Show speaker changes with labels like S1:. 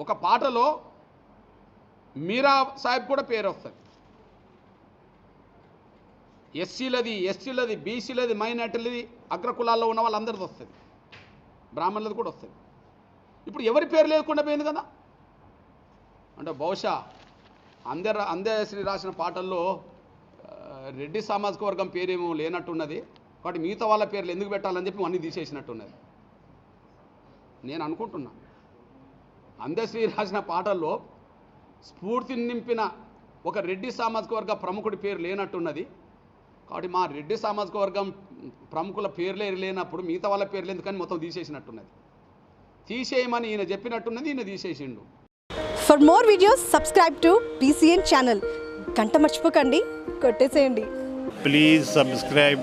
S1: ఒక పాటలో మీరా సాహెబ్ కూడా పేరు వస్తుంది ఎస్సీలది ఎస్సీలది బీసీలది మైనార్టీలది అగ్రకులాల్లో ఉన్న వాళ్ళందరిది వస్తుంది. బ్రాహ్మణులది కూడా వస్తుంది. ఇప్పుడు ఎవరి పేరు లేకుండా పోయింది కదా? అంటే బహుశా అందర అందశ్రీ రాసిన పాటల్లో రెడ్డి సామాజిక వర్గం పేరేమో లేనట్టున్నది. కాబట్టి మిగతా వాళ్ళ పేర్లు ఎందుకు పెట్టాలని చెప్పి అన్నీ తీసేసినట్టున్నది. నేను అనుకుంటున్నాను అందశ్రీ రాసిన పాటల్లో స్ఫూర్తిని నింపిన ఒక రెడ్డి సామాజిక వర్గ ప్రముఖుడి పేరు లేనట్టున్నది. కాబట్టి మా రెడ్డి సామాజిక వర్గం ప్రముఖుల పేర్లే లేనప్పుడు మిగతా వాళ్ళ పేర్లు ఎందుకని మొత్తం తీసేసినట్టున్నది. తీసేయమని ఈయన చెప్పినట్టున్నది ఈయన తీసేసిండు.
S2: For more videos subscribe to BCN channel గంట మర్చిపోకండి కొట్టేసేయండి.
S3: Please subscribe